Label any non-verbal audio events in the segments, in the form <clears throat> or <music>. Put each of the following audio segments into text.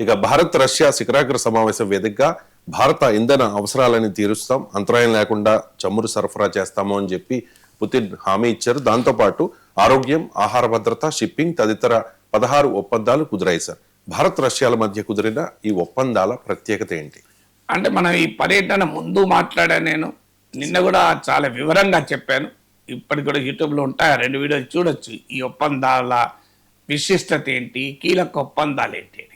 ఇక భారత్ రష్యా శిఖరాగ్ర సమావేశం వేదికగా భారత ఇంధన అవసరాలని తీరుస్తాం. అంతరాయం లేకుండా చమురు సరఫరా చేస్తాము అని చెప్పి పుతిన్ హామీ ఇచ్చారు. దాంతోపాటు ఆరోగ్యం ఆహార భద్రత షిప్పింగ్ తదితర పదహారు ఒప్పందాలు కుదిరాయి సార్. భారత్ రష్యాల మధ్య కుదిరిన ఈ ఒప్పందాల ప్రత్యేకత ఏంటి? అంటే మనం ఈ పర్యటన ముందు మాట్లాడా నేను. నిన్న కూడా చాలా వివరంగా చెప్పాను. ఇప్పటికి కూడా యూట్యూబ్లో ఉంటాయి. ఆ రెండు వీడియోలు చూడొచ్చు. ఈ ఒప్పందాల విశిష్టత ఏంటి? కీలక ఒప్పందాలు ఏంటి?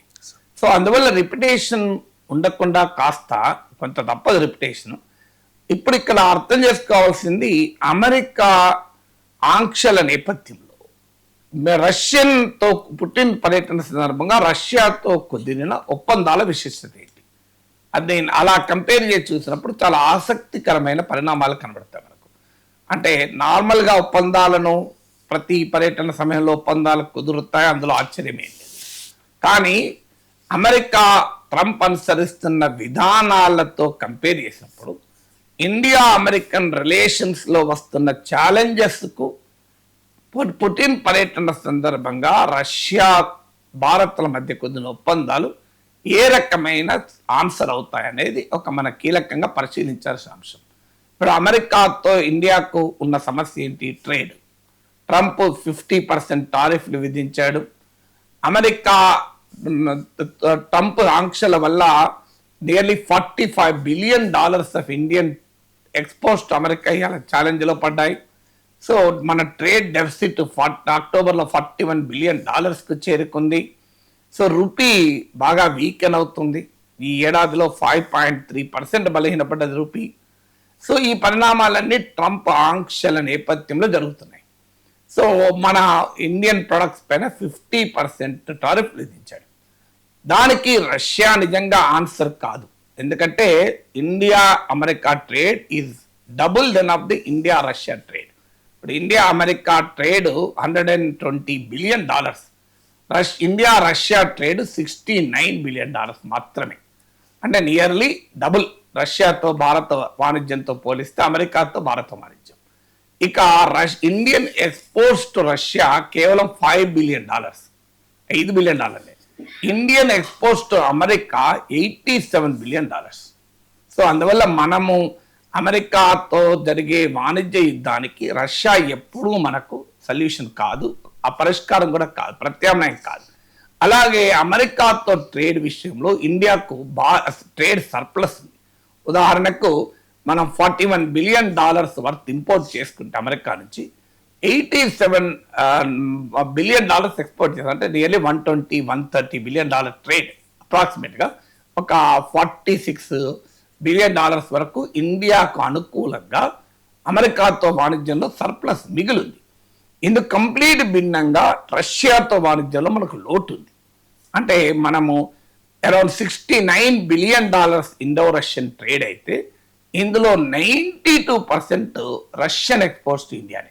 సో అందువల్ల రిపిటేషన్ ఉండకుండా కాస్త కొంత తప్పదు రిపిటేషన్ ఇప్పుడు ఇక్కడ అర్థం చేసుకోవాల్సింది అమెరికా ఆంక్షల నేపథ్యంలో రష్యన్తో పుటిన్ పర్యటన సందర్భంగా రష్యాతో కుదిరిన ఒప్పందాల విశిష్టత ఏంటి? అది అలా కంపేర్ చేసి చూసినప్పుడు చాలా ఆసక్తికరమైన పరిణామాలు కనబడతాయి మనకు. అంటే నార్మల్గా ఒప్పందాలను ప్రతి పర్యటన సమయంలో ఒప్పందాలు కుదురుతాయి అందులో ఆశ్చర్యమేం లేదు కానీ అమెరికా ట్రంప్ అనుసరిస్తున్న విధానాలతో కంపేర్ చేసినప్పుడు ఇండియా అమెరికన్ రిలేషన్స్లో వస్తున్న ఛాలెంజెస్కు పుటిన్ పర్యటన సందర్భంగా రష్యా భారత్ల మధ్య కుదిరిన ఒప్పందాలు ఏ రకమైన ఆన్సర్ అవుతాయనేది ఒక మన కీలకంగా పరిశీలించాల్సిన అంశం. ఇప్పుడు అమెరికాతో ఇండియాకు ఉన్న సమస్య ఏంటి? ట్రేడ్. ట్రంప్ ఫిఫ్టీ పర్సెంట్ టారిఫ్లు విధించాడు. అమెరికా ట్రంప్ ఆంక్షల వల్ల nearly forty five billion dollars of Indian exports America ఇవాళ ఛాలెంజ్లో పడ్డాయి. సో మన ట్రేడ్ డెఫిసిట్ అక్టోబర్లో ఫార్టీ వన్ బిలియన్ డాలర్స్కి చేరుకుంది. సో రూపీ బాగా వీకెన్ అవుతుంది. ఈ ఏడాదిలో ఫైవ్ పాయింట్ త్రీ పర్సెంట్ బలహీనపడ్డది రూపీ సో ఈ పరిణామాలన్నీ ట్రంప్ ఆంక్షల నేపథ్యంలో జరుగుతున్నాయి. సో మన ఇండియన్ ప్రొడక్ట్స్ పైన ఫిఫ్టీ పర్సెంట్ టారిఫ్ విధించాడు. దానికి రష్యా నిజంగా ఆన్సర్ కాదు. ఎందుకంటే India America trade is double then of the India Russia trade ఇప్పుడు India America trade hundred and twenty billion dollars rush India Russia trade sixty nine billion dollars మాత్రమే. అంటే nearly double రష్యాతో భారత వాణిజ్యంతో పోలిస్తే అమెరికాతో భారత వాణిజ్యం. ఇక రష్ ఇండియన్ ఎక్స్పోర్ట్స్ టు రష్యా కేవలం ఫైవ్ బిలియన్ డాలర్స్ ఐదు billion డాలర్లే Indian exports to America eighty seven billion dollars so అందువల్ల మనము అమెరికాతో జరిగే వాణిజ్య యుద్ధానికి రష్యా ఎప్పుడూ మనకు సొల్యూషన్ కాదు ఆ పరిష్కారం కూడా కాదు ప్రత్యామ్నాయం కాదు. అలాగే అమెరికాతో ట్రేడ్ విషయంలో ఇండియాకు బా ట్రేడ్ సర్ప్లస్ ఉంది. ఉదాహరణకు మనం forty one billion dollars worth import చేసుకుంటే అమెరికా నుంచి eighty seven billion dollars export చేస్తాం అంటే nearly one twenty one thirty billion dollar trade అప్రాక్సిమేట్గా ఒక ఫార్టీ సిక్స్ బిలియన్ డాలర్స్ వరకు ఇండియాకు అనుకూలంగా అమెరికాతో వాణిజ్యంలో సర్ప్లస్ మిగిలింది. ఇందుకు కంప్లీట్ భిన్నంగా రష్యాతో వాణిజ్యంలో మనకు లోటు ఉంది అంటే మనము around sixty nine billion dollars Indo Russian trade అయితే ఇందులో ninety two percent Russian exports to ఇండియానే.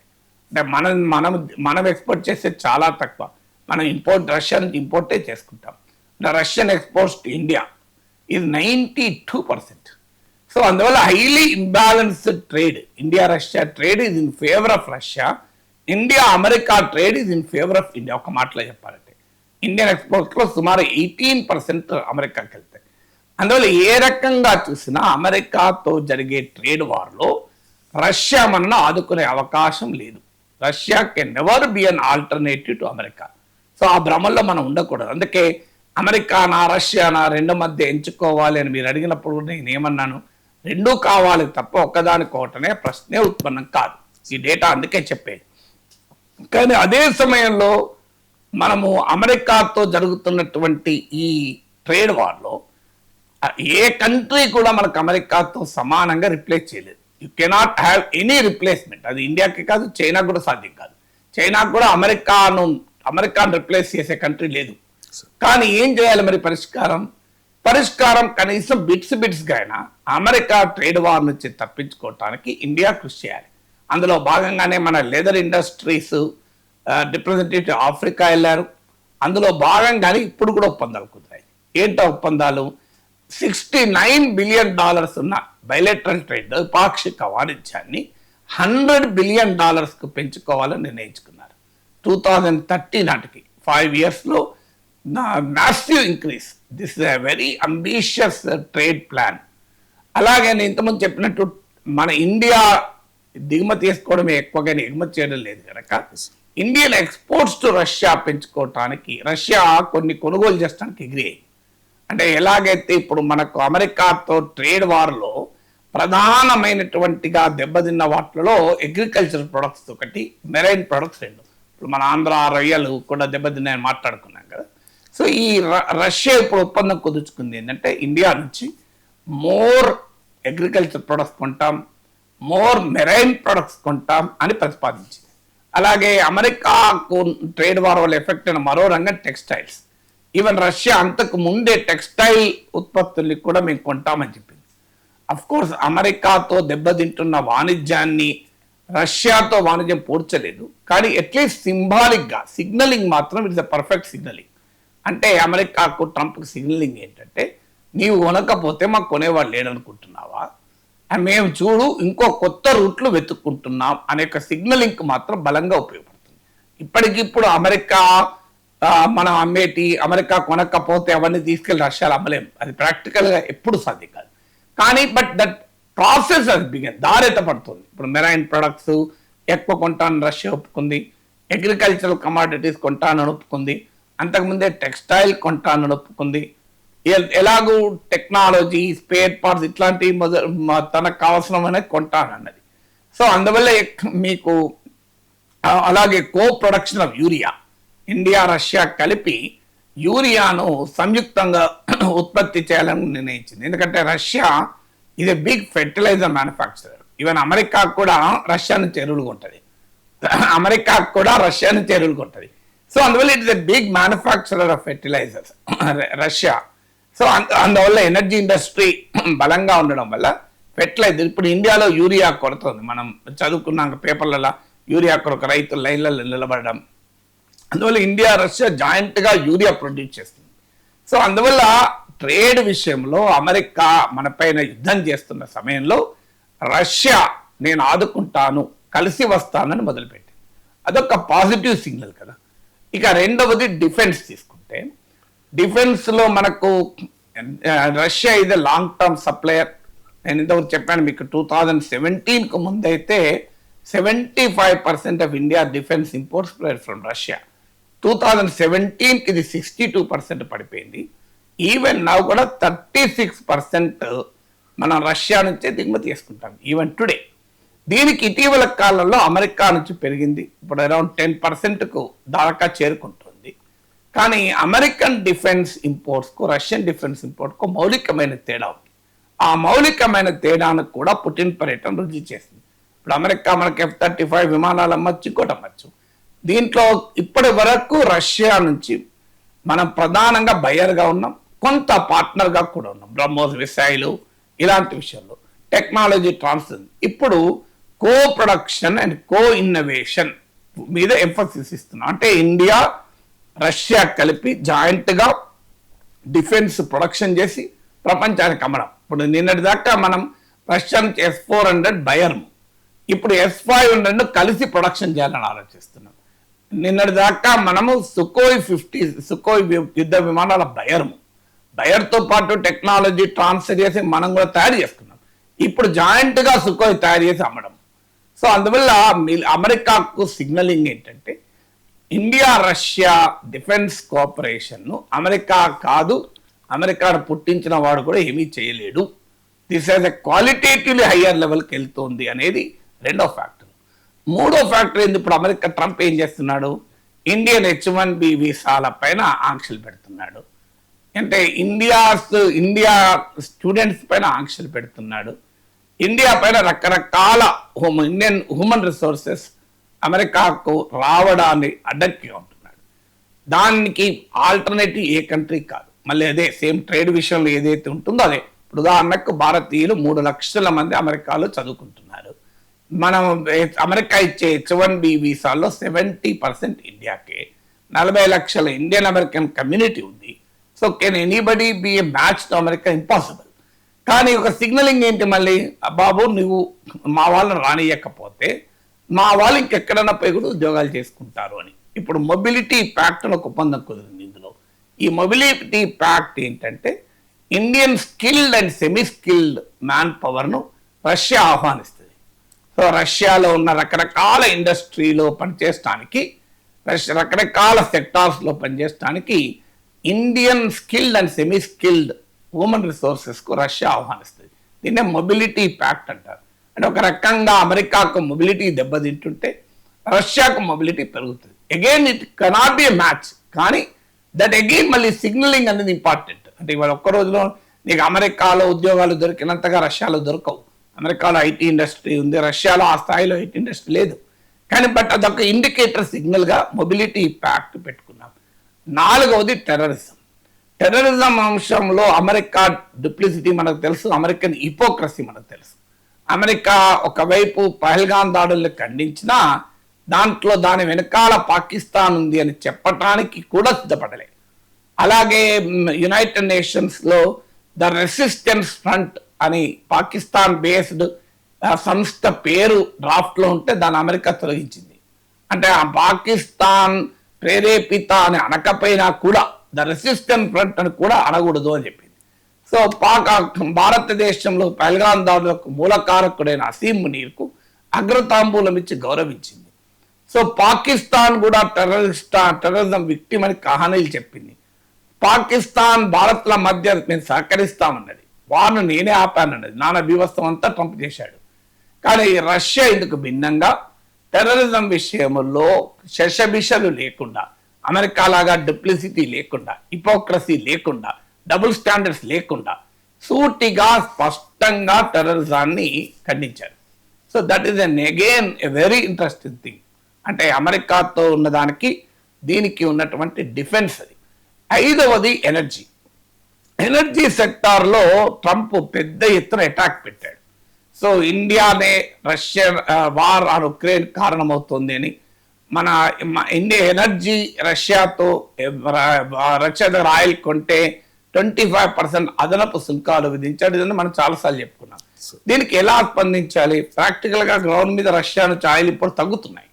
అంటే మనం మనం మనం ఎక్స్పోర్ట్ చేసేది చాలా తక్కువ. మనం ఇంపోర్ట్ రష్యన్ ఇంపోర్టే చేసుకుంటాం. రష్యన్ ఎక్స్పోర్ట్స్ టు ఇండియా ఇది నైంటీ టూ పర్సెంట్ సో అందువల్ల highly imbalanced trade India Russia trade is in favour of Russia India America trade is in favour of India ఒక మాటలో చెప్పాలంటే. ఇండియన్ ఎక్స్పోర్ట్స్లో సుమారు ఎయిటీన్ పర్సెంట్ అమెరికాకి వెళ్తాయి. అందువల్ల ఏ రకంగా చూసినా అమెరికాతో జరిగే ట్రేడ్ వార్లో రష్యా మనను ఆదుకునే అవకాశం లేదు. Russia can never be an alternative to America so ఆ భ్రమల్లో మనం ఉండకూడదు. అందుకే అమెరికా నా రష్యా నా రెండు మధ్య ఎంచుకోవాలి అని మీరు అడిగినప్పుడు నేను ఏమన్నాను? రెండూ కావాలి తప్ప ఒక్కదానికొకటనే ప్రశ్నే ఉత్పన్నం కాదు. ఈ డేటా అందుకే చెప్పేది. కానీ అదే సమయంలో మనము అమెరికాతో జరుగుతున్నటువంటి ఈ ట్రేడ్ వార్లో ఏ కంట్రీ కూడా మనకు అమెరికాతో సమానంగా రిప్లేస్ చేయలేదు. You cannot have any replacement అది ఇండియాకి కాదు చైనా కూడా సాధ్యం కాదు. చైనా కూడా అమెరికాను అమెరికాను రిప్లేస్ చేసే కంట్రీ లేదు. కానీ ఏం చేయాలి మరి పరిష్కారం? పరిష్కారం కనీసం బిట్స్ బిట్స్గా అయినా అమెరికా ట్రేడ్ వార్ నుంచి తప్పించుకోవటానికి ఇండియా కృషి చేయాలి. అందులో భాగంగానే మన లెదర్ ఇండస్ట్రీస్ రిప్రజెంటేటివ్ ఆఫ్రికా వెళ్ళారు. అందులో భాగంగానే ఇప్పుడు కూడా ఒప్పందాలు కుదిరాయి. ఏంటో ఒప్పందాలు? సిక్స్టీ నైన్ బిలియన్ డాలర్స్ ఉన్న బయలెట్రల్ ట్రేడ్ పాక్షిక వాణిజ్యాన్ని హండ్రెడ్ బిలియన్ డాలర్స్కు పెంచుకోవాలని నిర్ణయించుకున్నారు. టూ థౌజండ్ థర్టీ నాటికి ఫైవ్ ఇయర్స్లో massive increase this is a very ambitious trade plan అలాగే నేను ఇంతకుముందు చెప్పినట్టు మన ఇండియా దిగుమతి చేసుకోవడమే ఎక్కువగా ఎగుమతి చేయడం లేదు కనుక ఇండియన్ ఎక్స్పోర్ట్స్ టు రష్యా పెంచుకోవటానికి రష్యా కొన్ని కొనుగోలు చేయడానికి ఎగిరి అంటే ఎలాగైతే ఇప్పుడు మనకు అమెరికాతో ట్రేడ్ వార్లో ప్రధానమైనటువంటిగా దెబ్బతిన్న వాటిలో అగ్రికల్చర్ ప్రొడక్ట్స్ ఒకటి మెరైన్ ప్రొడక్ట్స్ రెండు. ఇప్పుడు మన ఆంధ్ర రొయ్యలు కూడా దెబ్బతిన్నాయని మాట్లాడుకున్నాం కదా. సో ఈ ర- రష్యా ఇప్పుడు ఒప్పందం కుదుర్చుకుంది ఏంటంటే ఇండియా నుంచి మోర్ అగ్రికల్చర్ ప్రొడక్ట్స్ కొంటాం మోర్ మెరైన్ ప్రొడక్ట్స్ కొంటాం అని ప్రతిపాదించింది. అలాగే అమెరికాకు ట్రేడ్ వార్ వల్ల ఎఫెక్ట్ అయిన మరో రంగం టెక్స్టైల్స్ ఈవెన్ రష్యా అంతకు ముందే టెక్స్టైల్ ఉత్పత్తుల్ని కూడా మేము కొంటామని చెప్పి కోర్స్ అమెరికాతో దెబ్బతింటున్న వాణిజ్యాన్ని రష్యాతో వాణిజ్యం పోడ్చలేదు. కానీ అట్లీస్ట్ సింబాలిక్గా సిగ్నలింగ్ మాత్రం ఇట్స్ అ పర్ఫెక్ట్ సిగ్నలింగ్ అంటే అమెరికాకు ట్రంప్ సిగ్నలింగ్ ఏంటంటే నీవు కొనకపోతే మాకు కొనేవాడు లేడనుకుంటున్నావా? మేము చూడు ఇంకో కొత్త రూట్లు వెతుక్కుంటున్నాం అనే ఒక సిగ్నలింగ్ మాత్రం బలంగా ఉపయోగపడుతుంది. ఇప్పటికిప్పుడు అమెరికా మనం అమ్మేటి అమెరికా కొనకపోతే అవన్నీ తీసుకెళ్ళి రష్యాలు అమ్మలేం. అది ప్రాక్టికల్గా ఎప్పుడు సాధ్యం కాదు. కానీ బట్ దట్ ప్రాసెస్ అది బిగన్ దారిత పడుతుంది ఇప్పుడు మెరైన్ ప్రొడక్ట్స్ ఎక్కువ కొంటాను రష్యా ఒప్పుకుంది. అగ్రికల్చరల్ కమాడిటీస్ కొంటానని ఒప్పుకుంది. అంతకుముందే టెక్స్టైల్ కొంటానని ఒప్పుకుంది. ఎలాగూ టెక్నాలజీ స్పేర్ పార్ట్స్ ఇట్లాంటి తనకు మ- తనకు కావాల్సినవనే కొంటానన్నది సో అందువల్ల మీకు అలాగే co production of urea India Russia కలిపి యూరియాను సంయుక్తంగా <clears throat> ఉత్పత్తి చేయాలని నిర్ణయించింది. ఎందుకంటే రష్యా ఇది big fertilizer manufacturer even America కూడా రష్యా నుంచి ఎరువులు కొంటది <clears throat> అమెరికా కూడా <clears throat> రష్యా నుంచి ఎరువులు కొంటది సో అందువల్ల it is a big manufacturer of fertilizers Russia. So అందువల్ల ఎనర్జీ ఇండస్ట్రీ బలంగా ఉండడం వల్ల ఫెర్టిలైజర్ ఇప్పుడు ఇండియాలో యూరియా కొరత ఉంది మనం చదువుకున్నాక పేపర్లలో యూరియా కొరకు రైతులు లైన్లలో నిలబడడం అందువల్ల ఇండియా రష్యా జాయింట్గా యూరియా ప్రొడ్యూస్ చేస్తుంది. సో అందువల్ల ట్రేడ్ విషయంలో అమెరికా మన పైన యుద్ధం చేస్తున్న సమయంలో రష్యా నేను ఆదుకుంటాను కలిసి వస్తానని మొదలుపెట్టింది. అదొక పాజిటివ్ సిగ్నల్ కదా. ఇక రెండవది డిఫెన్స్ తీసుకుంటే డిఫెన్స్లో మనకు రష్యా ఇది లాంగ్ టర్మ్ సప్లయర్ నేను ఇంతవరకు చెప్పాను మీకు టూ థౌజండ్ సెవెంటీన్కు ముందైతే seventy five percent of India defence imports from Russia two thousand seventeen ఇది సిక్స్టీ టూ పర్సెంట్ పడిపోయింది. ఈవెన్ నా కూడా థర్టీ సిక్స్ పర్సెంట్ మనం రష్యా నుంచే దిగుమతి చేసుకుంటాం ఈవెన్ టుడే దీనికి ఇటీవల కాలంలో అమెరికా నుంచి పెరిగింది. ఇప్పుడు అరౌండ్ టెన్ పర్సెంట్కు దాకా చేరుకుంటుంది. కానీ అమెరికన్ డిఫెన్స్ ఇంపోర్ట్స్కు రష్యన్ డిఫెన్స్ ఇంపోర్ట్కు మౌలికమైన తేడా ఉంది. ఆ మౌలికమైన తేడాను కూడా పుటిన్ పర్యటన రుజువు చేసింది. ఇప్పుడు అమెరికా మనకి ఎఫ్ థర్టీ ఫైవ్ విమానాలు అమ్మచ్చు ఇంకోటి అమ్మచ్చు. దీంట్లో ఇప్పటి వరకు రష్యా నుంచి మనం ప్రధానంగా బయర్గా ఉన్నాం కొంత పార్ట్నర్గా కూడా ఉన్నాం. బ్రహ్మోస్ మిసైలు ఇలాంటి విషయంలో టెక్నాలజీ ట్రాన్స్ఫర్ ఇప్పుడు co production and co innovation మీద ఎంఫోసిస్ ఇస్తున్నాం. అంటే ఇండియా రష్యా కలిపి జాయింట్గా డిఫెన్స్ ప్రొడక్షన్ చేసి ప్రపంచానికి అమ్మడం. ఇప్పుడు నిన్నటి దాకా మనం రష్యా నుంచి ఎస్ ఫోర్ హండ్రెడ్ బయర్ము ఇప్పుడు ఎస్ ఫైవ్ హండ్రెడ్ కలిసి ప్రొడక్షన్ చేయాలని ఆలోచిస్తున్నాం. నిన్నటి దాకా మనము సుకోయ్ ఫిఫ్టీ సుకోయ్ యుద్ధ విమానాల బయరము. బయర్తో పాటు టెక్నాలజీ ట్రాన్స్ఫర్ చేసి మనం కూడా తయారు చేసుకున్నాం. ఇప్పుడు జాయింట్గా సుకోయ్ తయారు చేసి అమ్మడం. సో అందువల్ల మీ- అమెరికాకు సిగ్నలింగ్ ఏంటంటే ఇండియా రష్యా డిఫెన్స్ కోఆపరేషన్ను అమెరికా కాదు అమెరికాను పుట్టించిన వాడు కూడా ఏమీ చేయలేడు. This as a qualitatively higher లెవెల్కి వెళ్తుంది అనేది రెండో ఫ్యాక్టర్ మూడో ఫ్యాక్టర్ ఏంది? ఇప్పుడు అమెరికా ట్రంప్ ఏం చేస్తున్నాడు? ఇండియన్ హెచ్ వన్ బి వీసాల పైన ఆంక్షలు పెడుతున్నాడు. అంటే ఇండియా ఇండియా స్టూడెంట్స్ పైన ఆంక్షలు పెడుతున్నాడు. ఇండియా పైన రకరకాల హోమ్ ఇండియన్ హ్యూమన్ రిసోర్సెస్ అమెరికాకు రావడాన్ని అడ్డంకిగా ఉంటున్నాడు దానికి ఆల్టర్నేటివ్ ఏ కంట్రీ కాదు. మళ్ళీ అదే సేమ్ ట్రేడ్ విషయంలో ఏదైతే ఉంటుందో అదే. ఇప్పుడు ఉదాహరణకు భారతీయులు మూడు లక్షల మంది అమెరికాలో చదువుకుంటున్నారు. మనం అమెరికా ఇచ్చే హెచ్ వన్ బి వీసాల్లో సెవెంటీ పర్సెంట్ ఇండియాకే. నలభై లక్షల ఇండియన్ అమెరికన్ కమ్యూనిటీ ఉంది. So can anybody be a match to America impossible కానీ ఒక సిగ్నలింగ్ ఏంటి మళ్ళీ? బాబు నువ్వు మా వాళ్ళని రానియకపోతే మా వాళ్ళు ఇంకెక్కడైనా పోయి కూడా ఉద్యోగాలు చేసుకుంటారు అని. ఇప్పుడు మొబిలిటీ ప్యాక్ట్ ఒక ఒప్పందం కుదిరింది ఇందులో. ఈ మొబిలిటీ ప్యాక్ట్ ఏంటంటే Indian skilled and semi skilled man పవర్ను రష్యా ఆహ్వానిస్తుంది. రష్యాలో ఉన్న రకరకాల ఇండస్ట్రీలో పనిచేయడానికి రష్యా రకరకాల సెక్టార్స్లో పనిచేయడానికి Indian skilled and semi skilled human రిసోర్సెస్కు Russia ఆహ్వానిస్తుంది. దీన్నే మొబిలిటీ ప్యాక్ట్ అంటారు. అంటే ఒక రకంగా అమెరికాకు మొబిలిటీ దెబ్బతింటుంటే రష్యాకు మొబిలిటీ పెరుగుతుంది. Again it cannot be match కానీ దట్ అగైన్ మళ్ళీ సిగ్నలింగ్ అనేది ఇంపార్టెంట్ అంటే ఇవాళ ఒక్క రోజులో నీకు అమెరికాలో ఉద్యోగాలు దొరికినంతగా రష్యాలో దొరకవు. అమెరికాలో ఐటీ ఇండస్ట్రీ ఉంది రష్యాలో ఆ స్థాయిలో ఐటీ ఇండస్ట్రీ లేదు. కానీ బట్ అదొక ఇండికేటర్ సిగ్నల్గా మొబిలిటీ ప్యాక్ట్ పెట్టుకున్నాం. నాలుగవది టెర్రరిజం. టెర్రరిజం అంశంలో అమెరికా డిప్లిసిటీ మనకు తెలుసు అమెరికన్ ఇపోక్రసీ మనకు తెలుసు. అమెరికా ఒకవైపు పహల్గాన్ దాడుల్ని ఖండించినా దాంట్లో దాని వెనకాల పాకిస్తాన్ ఉంది అని చెప్పటానికి కూడా సిద్ధపడలే. అలాగే యునైటెడ్ నేషన్స్లో ద రెసిస్టెన్స్ ఫ్రంట్ అని పాకిస్తాన్ బేస్డ్ సంస్థ పేరు డ్రాఫ్ట్లో ఉంటే దాన్ని అమెరికా తొలగించింది. అంటే ఆ పాకిస్తాన్ ప్రేరేపిత అని అనకపోయినా కూడా ద రెసిస్టెంట్ ఫ్రంట్ అని కూడా అనకూడదు అని చెప్పింది. సో పాక్ భారతదేశంలో పహల్గాన్ దాడులకు మూలకారకుడైన అసీం మునీర్కు అగ్రతాంబూలం ఇచ్చి గౌరవించింది. సో పాకిస్తాన్ కూడా టెర్రరిస్ట్ టెర్రరిజం విక్టిమ్ అని కహానీలు చెప్పింది. పాకిస్తాన్ భారత్ల మధ్య మేము సహకరిస్తామన్నది. వార్ను నేనే ఆపానన్నది. నానా బీవత్సం అంతా ట్రంప్ చేశాడు. కానీ రష్యా ఇందుకు భిన్నంగా టెర్రరిజం విషయంలో శషభిషలు లేకుండా అమెరికా లాగా డిప్లిసిటీ లేకుండా హిపోక్రసీ లేకుండా డబుల్ స్టాండర్డ్స్ లేకుండా సూటిగా స్పష్టంగా టెర్రరిజాన్ని ఖండించారు. So that is an again a very interesting thing. అంటే అమెరికాతో ఉన్నదానికి దీనికి ఉన్నటువంటి డిఫెన్స్ అది. ఐదవది ఎనర్జీ. ఎనర్జీ సెక్టార్లో ట్రంప్ పెద్ద ఎత్తున అటాక్ పెట్టాడు. సో ఇండియానే రష్యా వార్ ఆన్ ఉక్రెయిన్ కారణమవుతుంది అని. మన ఇండియా ఎనర్జీ రష్యాతో రష్యా దగ్గర ఆయిల్ కొంటే ట్వంటీ ఫైవ్ పర్సెంట్ అదనపు సుంకాలు విధించాడు. ఇదని మనం చాలాసార్లు చెప్పుకున్నాం. దీనికి ఎలా స్పందించాలి? ప్రాక్టికల్గా గ్రౌండ్ మీద రష్యా నుంచి ఆయిల్ ఇప్పుడు తగ్గుతున్నాయి.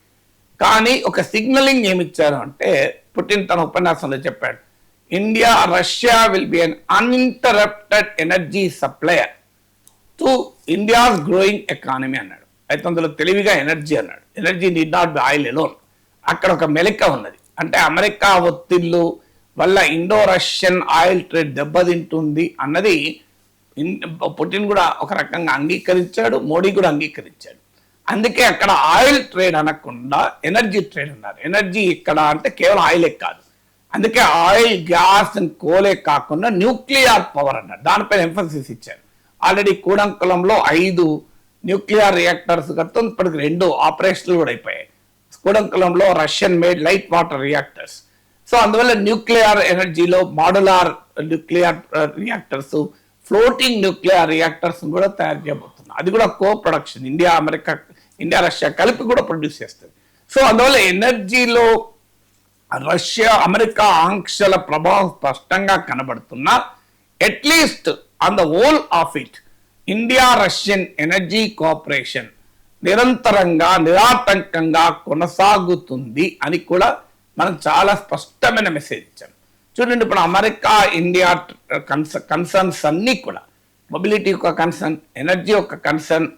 కానీ ఒక సిగ్నలింగ్ ఏమి ఇచ్చారు అంటే పుటిన్ తన ఉపన్యాసంలో చెప్పాడు. India Russia will be an uninterrupted energy supplier to India's growing economy అన్నాడు. అయితే అందులో తెలివిగా ఎనర్జీ అన్నాడు. Energy need not be oil alone అక్కడ ఒక మెలిక ఉన్నది. అంటే అమెరికా ఒత్తిళ్ళు వల్ల ఇండో రష్యన్ ఆయిల్ ట్రేడ్ దెబ్బతింటుంది అన్నది పుటిన్ కూడా ఒక రకంగా అంగీకరించాడు మోడీ కూడా అంగీకరించాడు. అందుకే అక్కడ ఆయిల్ ట్రేడ్ అనకుండా ఎనర్జీ ట్రేడ్ అన్నారు. ఎనర్జీ ఇక్కడ అంటే కేవలం ఆయిలే కాదు. అందుకే ఆయిల్ గ్యాస్ అండ్ కోలే కాకుండా న్యూక్లియర్ పవర్ అన్నారు దానిపైన ఎంఫసిస్ ఇచ్చారు. ఆల్రెడీ కూడంకులంలో ఐదు న్యూక్లియర్ రియాక్టర్స్ గతం ఇప్పటికి రెండు ఆపరేషన్లు కూడా అయిపోయాయి. కూడంకులంలో Russian made light water reactors so అందువల్ల న్యూక్లియర్ ఎనర్జీలో modular nuclear reactors floating nuclear reactors కూడా తయారు చేయబోతున్నారు అది కూడా co production India America India Russia కలిపి కూడా ప్రొడ్యూస్ చేస్తుంది. సో అందువల్ల ఎనర్జీలో రష్యా అమెరికా ఆంక్షల ప్రభావం స్పష్టంగా కనబడుతున్నా. At least on the whole of it India Russian energy cooperation నిరంతరంగా నిరాటంకంగా కొనసాగుతుంది అని కూడా మనం చాలా స్పష్టమైన మెసేజ్ ఇచ్చాం. చూడండి ఇప్పుడు అమెరికా ఇండియా కన్సర్న్స్ అన్నీ కూడా మొబిలిటీ ఒక కన్సర్న్ ఎనర్జీ ఒక కన్సర్న్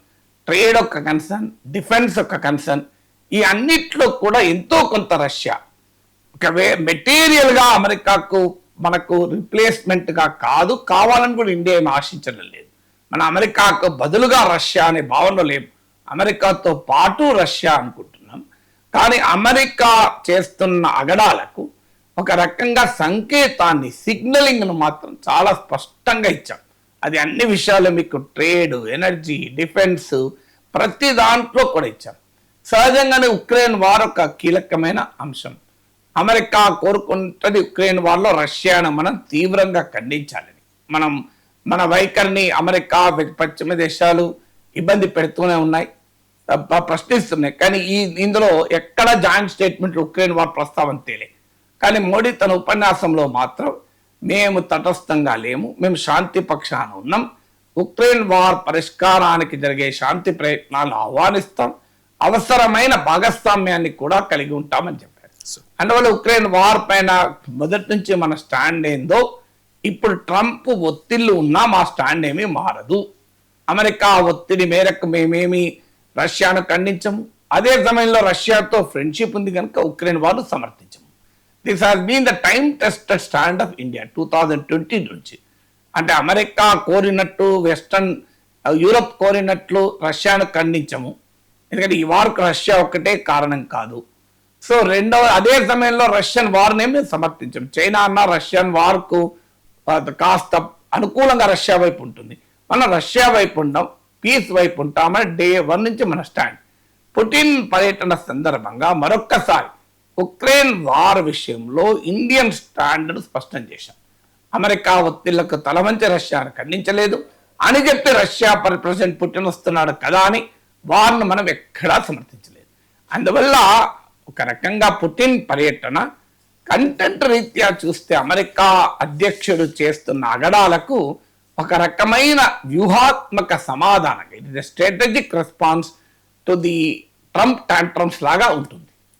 ట్రేడ్ ఒక కన్సర్న్ డిఫెన్స్ ఒక కన్సర్న్ ఈ అన్నిట్లో కూడా ఎంతో కొంత రష్యా ఒక మెటీరియల్గా అమెరికాకు మనకు రిప్లేస్మెంట్గా కాదు కావాలని కూడా ఇండియా ఏమి ఆశించడం లేదు. మన అమెరికాకు బదులుగా రష్యా అనే భావనలో లేము అమెరికాతో పాటు రష్యా అనుకుంటున్నాం. కానీ అమెరికా చేస్తున్న అగడాలకు ఒక రకంగా సంకేతాన్ని సిగ్నలింగ్ను మాత్రం చాలా స్పష్టంగా ఇచ్చాం. అది అన్ని విషయాలు మీకు ట్రేడ్ ఎనర్జీ డిఫెన్స్ ప్రతి దాంట్లో కూడా ఇచ్చాం. సహజంగానే ఉక్రెయిన్ వార్ ఒక కీలకమైన అంశం. అమెరికా కోరుకుంటుంది ఉక్రెయిన్ వార్లో రష్యాను మనం తీవ్రంగా ఖండించాలని. మనం మన వైఖరిని అమెరికా పశ్చిమ దేశాలు ఇబ్బంది పెడుతూనే ఉన్నాయి. ప్రశ్నిస్తున్నాయి. కానీ ఈ ఇందులో ఎక్కడ జాయింట్ స్టేట్మెంట్ ఉక్రెయిన్ వార్ ప్రస్తావన తేలే. కానీ మోడీ తన ఉపన్యాసంలో మాత్రం మేము తటస్థంగా లేము మేము శాంతి పక్షాన ఉన్నాం. ఉక్రెయిన్ వార్ పరిష్కారానికి జరిగే శాంతి ప్రయత్నాలు ఆహ్వానిస్తాం. అవసరమైన భాగస్వామ్యాన్ని కూడా కలిగి ఉంటామని చెప్పారు. అందువల్ల ఉక్రెయిన్ వార్ పైన మొదటి నుంచి మన స్టాండ్ ఏందో ఇప్పుడు ట్రంప్ ఒత్తిళ్ళు ఉన్నా మా స్టాండ్ ఏమీ మారదు. అమెరికా ఒత్తిడి మేరకు మేమేమి రష్యాను ఖండించము. అదే సమయంలో రష్యాతో ఫ్రెండ్షిప్ ఉంది కనుక ఉక్రెయిన్ వారు సమర్థించము. This has been the time tested stand of India two thousand twenty నుంచి. అంటే అమెరికా కోరినట్టు వెస్టర్న్ యూరప్ uh, కోరినట్లు రష్యాను ఖండించము. ఎందుకంటే ఈ వార్కు రష్యా ఒక్కటే కారణం కాదు. సో రెండవ అదే సమయంలో రష్యన్ వార్నే మేము సమర్థించాం. చైనా అన్న రష్యన్ వార్కు కాస్త అనుకూలంగా రష్యా వైపు ఉంటుంది. మనం రష్యా వైపు ఉండం పీస్ వైపు ఉంటామని డే వన్ నుంచి మన స్టాండ్. పుటిన్ పర్యటన సందర్భంగా మరొక్కసారి ఉక్రెయిన్ వార్ విషయంలో ఇండియన్ స్టాండర్డ్ స్పష్టం చేశాం. అమెరికా ఒత్తిళ్ళకు తలవంచి రష్యాను ఖండించలేదు. అని చెప్పి రష్యా ప్రెసిడెంట్ పుటిన్ వస్తున్నాడు కదా అని వారిని మనం ఎక్కడా సమర్థించలేదు. అందువల్ల ఒక రకంగా పుటిన్ పర్యటన కంటెంట్ రీత్యా చూస్తే అమెరికా అధ్యక్షుడు చేస్తున్న అగడాలకు ఒక రకమైన వ్యూహాత్మక సమాధానం. ఇది strategic response to the Trump tantrums లాగా ఉంటుంది.